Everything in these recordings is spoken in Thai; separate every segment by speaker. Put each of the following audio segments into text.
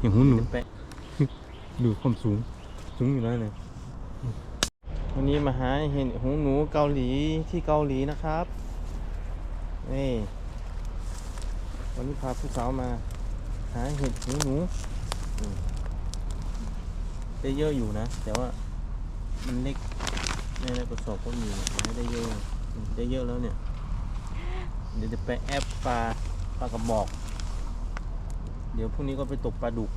Speaker 1: อย่างหูหนู
Speaker 2: แปะ
Speaker 1: ดูความสูง สูงอยู่แล้วเนี่ยวันนี้มาหาเห็ดหูหนูเกาหลีที่เกาหลีนะครับนี่วันนี้พาผู้สาวมา หาเห็ดหูหนูอืมได้เยอะอยู่นะ แต่ว่ามันเล็กในในกระสอบก็มีหาได้เยอะอืมได้เยอะแล้วเนี่ย เดี๋ยวจะไปแอปปลาปลากระบอก เดี๋ยวพรุ่งนี้ก็ไปตกปลาดุก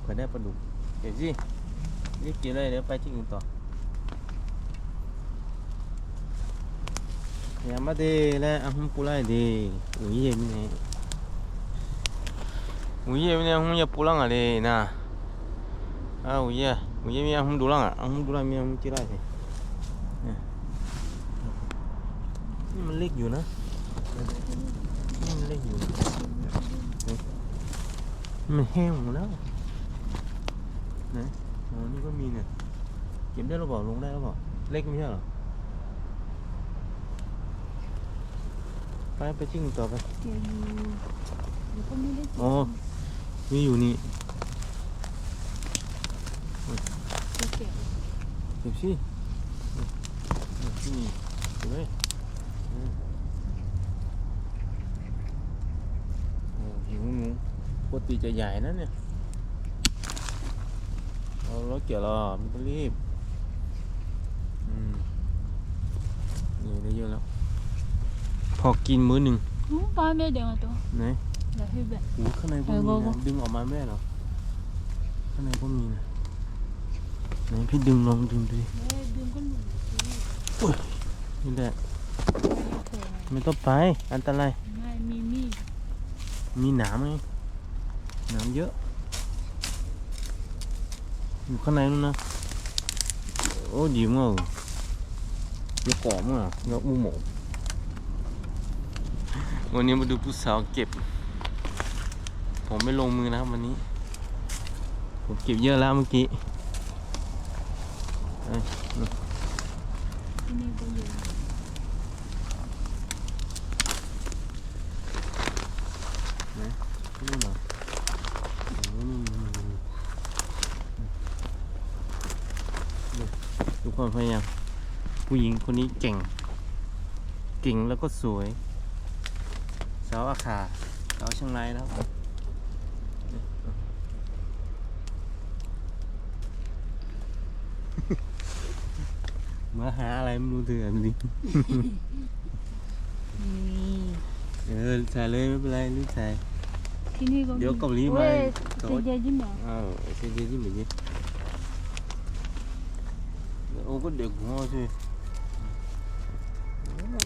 Speaker 1: เผื่อได้ปลาดุก เดี๋ยวสิรีบกินเลยเดี๋ยวไปที่อื่นต่ออย่ามาเดแล้วอะหุ่นปูไล่เดอุ้ยเย็นเนี่ยอุ้ยเย็นเนี่ยหุ่นอย่าปูลังอะไรนะอะอุ้ยอุ้ยมีหุ่นดูลังอะหุ่นดูลังมีหุ่นจีไรสิเนี่ยนี่มันเล็กอยู่นะนี่มันเล็กอยู่นะนี่ มันแห้งหมดแล้วนะอ๋อนี่ก็มีเนี่ย เก็บได้หรือเปล่าลงได้หรือเปล่าเล็กไม่ใช่เหรอ ไปไปจิ้งต่อไป
Speaker 3: เดี๋ยวอยู่เดี๋ยวก็ไม่ได้เจ
Speaker 1: อ๋อ มีอยู่นี่
Speaker 3: จะเก็บ
Speaker 1: เก็บสินี่เก็บไว้อืมโอ้หิวหนูปก ติจะใหญ่นะเนี่ยเอารถเกี่ยวหรอไม่ต้องรีบอืมนี่ได้เยอะแล้ว พอกินมื้อหนึ่ง
Speaker 3: อืมป้าไม่เดี๋ยวตัว
Speaker 1: ไหน
Speaker 3: เดี๋ยวให้แบบ
Speaker 1: โอ้ข้างในก็
Speaker 3: เออ
Speaker 1: มี
Speaker 3: ก็
Speaker 1: นะดึงออกมาไม่ได้เหรอ ข้างในก็มีนะไหนพี่ดึงลองดึงดูดิ
Speaker 3: เอ้ยดึงก็หลุดสิ
Speaker 1: นี่แหละ
Speaker 3: เผื่อ
Speaker 1: ไม่ต้องไป อันตราย
Speaker 3: ไม่มีมีด
Speaker 1: มีหนามไงห นามเยอะ อยู่ข้างในนู่นนะ โอ้ดีมากเยอะกว่ามั้งเยอะอู้หมูวันนี้มาดูผู้สาวเก็บ ผมไม่ลงมือนะครับวันนี้ ผมเก็บเยอะแล้วเมื่อกี้
Speaker 3: นี่ก็อยู่
Speaker 1: นี่หรอนี่นี่นี่นี่ดู ความพยายามผู้หญิงคนนี้เก่ง เก่งแล้วก็สวย สาวอาคาสาวเชียงรายแล้วครับนี่มาหาอะไรไม่รู้เถื่อนดิ
Speaker 3: นี่
Speaker 1: เออใส่เลยไม่เป็นไรรีบใส่
Speaker 3: ที่นี่ก็มี
Speaker 1: เดี๋ยวเกาหลีมา
Speaker 3: เว้ย
Speaker 1: เขา
Speaker 3: จะเย็นยิ่งเหรอ
Speaker 1: อ้าวใช่ดีที่เหมือนนี้โอ้ก็เด็กหัวสิ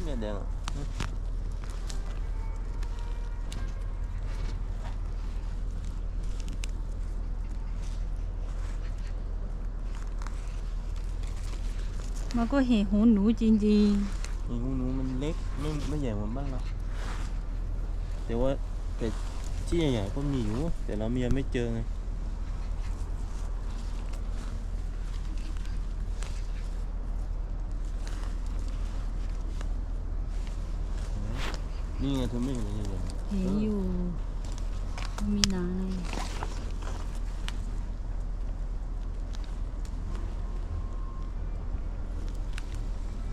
Speaker 1: ไม่เด็กอะ
Speaker 3: มันก็เห็นหูหนูจริง
Speaker 1: อีหูหนูมันเล็กไม่ไม่ใหญ่เหมือนบ้านเราแต่ว่าแต่ที่ใหญ่ๆก็มีอยู่ แต่เรายังไม่เจอไง นี่ไงเธอไม่เห็นอะไรใหญ่
Speaker 3: ๆเห็นอยู่มีนังเลย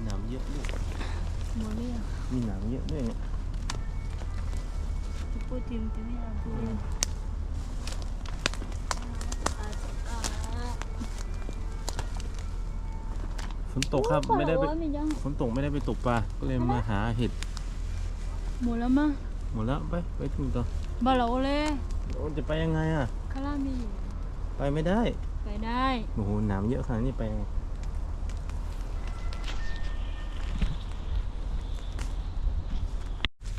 Speaker 1: นามเยอะด้วย
Speaker 3: หมดเลยอะ
Speaker 1: มีนามเยอะด้วยเนี่ย
Speaker 3: พูดจริงจะไม่เอาพูด
Speaker 1: ฝนตกครับไม่ได้ไปฝนตกไม่ได้ไปตกปลาก็เลยมาหาเห็ด
Speaker 3: หมดแล้วมั้ง
Speaker 1: หมดแล้วไปไปถึงต่อ
Speaker 3: บ้าเราเลย
Speaker 1: โอ้จะไปยังไงอะ
Speaker 3: ข้างล่างมีอยู่
Speaker 1: ไปไม่ได้
Speaker 3: ไปได้
Speaker 1: โอ้โหหนามเยอะขนาดนี้ไปยังไง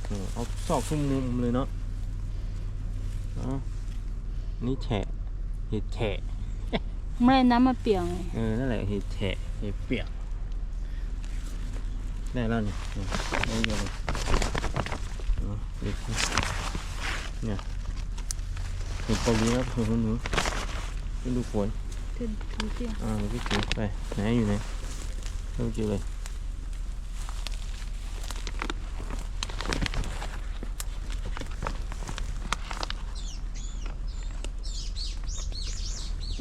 Speaker 1: โอ้เอาซอกทุกมุมเลยเนาะเอานี่แฉะเห็ดแฉะ
Speaker 3: ไม่ได้น้ำมาเปียกไง
Speaker 1: เออนั่นแหละเห็ดแฉะเห็ดเปียกได้แล้วเนี่ยเนี่ยได้เยอะเลย เอาดูสิเนี่ยเห็ดเกาหลีครับเห็ดหนูไปดูฝน
Speaker 3: ถือถือเสีย
Speaker 1: อ่าพี่ถือไป ไหนอยู่ไหนเริ่มจิเลย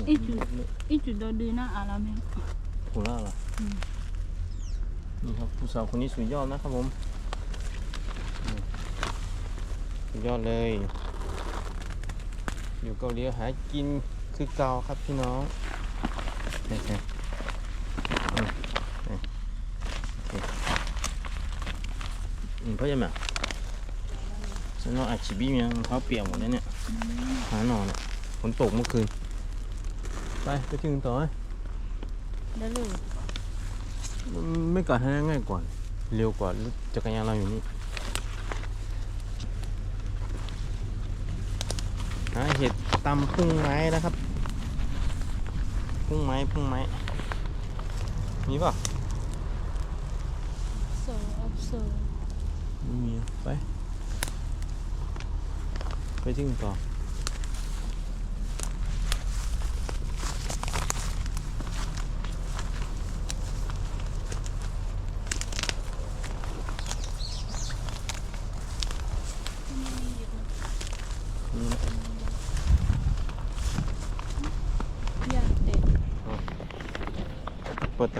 Speaker 3: 一直一直都对那阿拉没。
Speaker 1: ถูกแล้วเหรอ
Speaker 3: อืม
Speaker 1: นี่ครับผู้สาวคนนี้สุดยอดนะครับผม ยอดเลย อยู่เกาหลีหากินคือเกาครับพี่น้องใช่ใช่อืมนี่อเคอืมเพราะยังไงฉันนอนอาชีพยังเขาเปียกหมดแล้วเนี่ยหาหนอนเนี่ยฝนตกเมื่อคืน ไปไปที่อื่นต่อไหม
Speaker 3: ได้เลย
Speaker 1: ไม่ก่อนให้ง่ายกว่าเร็วกว่าจักรยานเราอยู่นี่ หาเห็ดตำพุ่งไม้นะครับ พุ่งไม้พุ่งไม้ มีป่ะ
Speaker 3: โซอัพโซ
Speaker 1: ไม่มีไป ไปที่อื่นต่อ นี่นะ
Speaker 3: อยากเด็ด
Speaker 1: เปิดตะกร้าเลย
Speaker 3: ห้องแหวนเวียน
Speaker 1: เอาใส่ถุงมือด้วยเถอะไปแล้วเดี๋ยวเราจะไปที่อื่น ปิดต่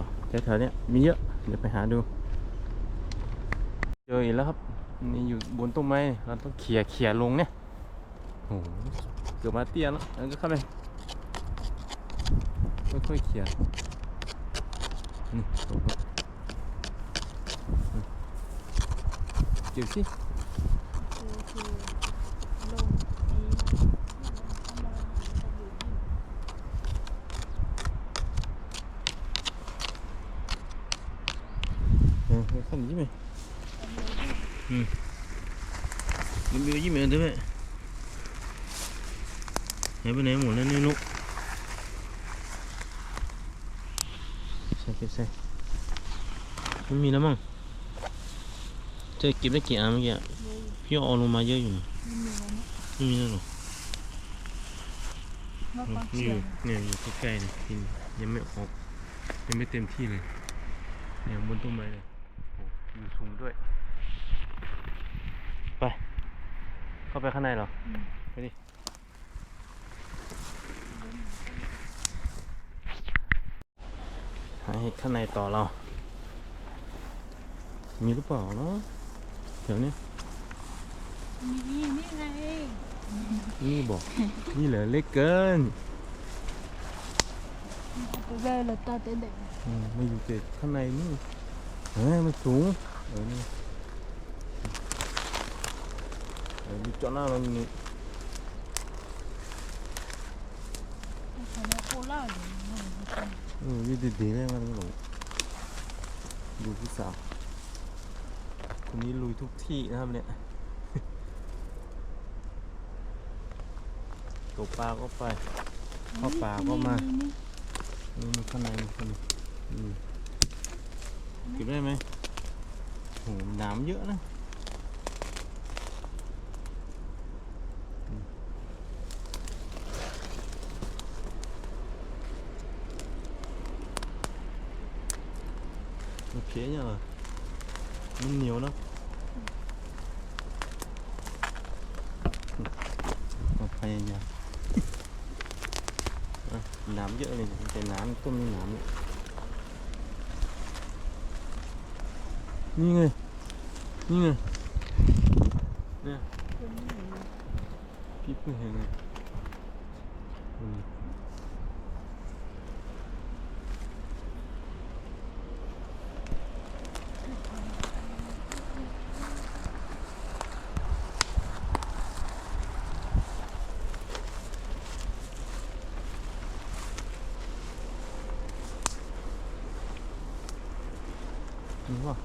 Speaker 1: อแถวๆเนี้ยมีเยอะเดี๋ยวไปหาดูเจออีกแล้วครับ นี่อยู่บนต้นไม้เราต้องเขี่ยเขี่ยลงเนี่ยโอ้โหเกือบมาเตี้ยแล้วแล้วก็เข้าไปค่อยๆเขี่ย นี่โอ้โหอืมเก็บสิ
Speaker 3: คือคือลงนี้
Speaker 1: เออขั้นยี่ไห ส่เก็บใส่ไม่มีแล้วมั้งเธอเก็บได้กี่อันเมื่อกี้อะพี่เอาลงมาเยอะอยู่นะ
Speaker 3: ไม่มีแล้วนะ
Speaker 1: ไม่มีแล้วหรอ
Speaker 3: ว่าความ
Speaker 1: นี่
Speaker 3: เสี่
Speaker 1: อยยู่
Speaker 3: ง
Speaker 1: เนี่ยอยู่ใกล้ๆเนี่ยกินยังไม่ออกยังไม่เต็มที่เลยเนี่ยบนต้นไม้เลยโอ้อยู่สูงด้วย ไป เข้าไปข้างในเหรอ
Speaker 3: อืม
Speaker 1: ไปดิ หาเห็ดข้างในต่อเรา มีหรือเปล่าเนาะเดี๋ยวนี้
Speaker 3: มีนี่ไง
Speaker 1: นี่บอก นี่เหลือเล็กเกิน
Speaker 3: ไปเวลตาเด็ด
Speaker 1: อืมมาอยู่เจ็ดข้างในนี่เฮ้ยมันสูงเออนี่เออดูเจาะหน้าเรานี่
Speaker 3: ขนาดโคราชอยู่
Speaker 1: เออยืดดีๆเลยมันหลงดูพี่สาวคนนี้ลุยทุกที่นะครับเนี่ยตกปลาก็ไปเข้าป่าก็มานี่มันข้างในมันข้างในอืมเก็บได้ไหมโหหนามเยอะนะ โอเคเนี่ยเหรอมันเหนียวแล้วเอาพยายาม อะน้ำเยอะเลยแต่น้ำต้มนี่น้ำเนี่ยนี่ไง นี่ไง เนี่ยพี่เพิ่งเห็นไงอืมนี่ว่า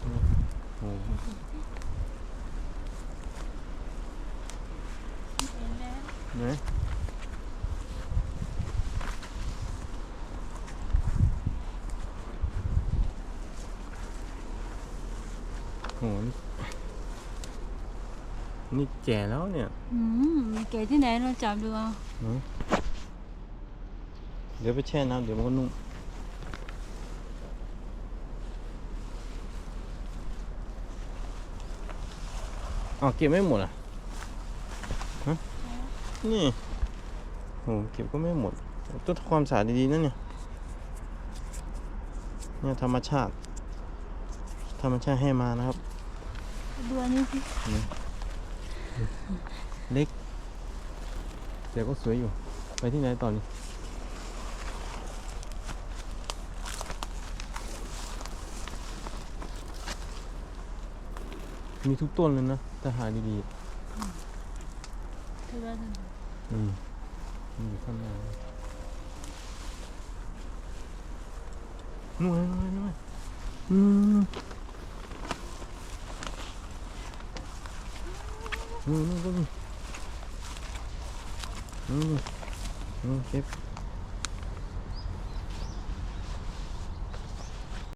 Speaker 1: โอ้โหเนี่ยโหนี่นี่แก่แล้วเนี่ย
Speaker 3: อืมแกที่ไหนเราจับดูเอา
Speaker 1: เนอะเดี๋ยวไปแช่น้ำเดี๋ยวมันก็นุ่มอ๋อเก็บไม่หมดอะฮะ นี่โหเก็บก็ไม่หมดต้องทำความสะอาดดีๆนะเนี่ย เนี่ยธรรมชาติ ธรรมชาติให้มานะครับ
Speaker 3: ดูอันนี้สิ
Speaker 1: เล็กแต่ก็สวยอยู่ ไปที่ไหนต่อนี่มีทุกต้นเลยนะถ้าหาดี
Speaker 3: ดูว่าทำไม
Speaker 1: ๆ อืมนอยู่ข้างในนู่นนู่นนู่นอืมนู่นนู่นนู่นนู่นนู่นเก็บ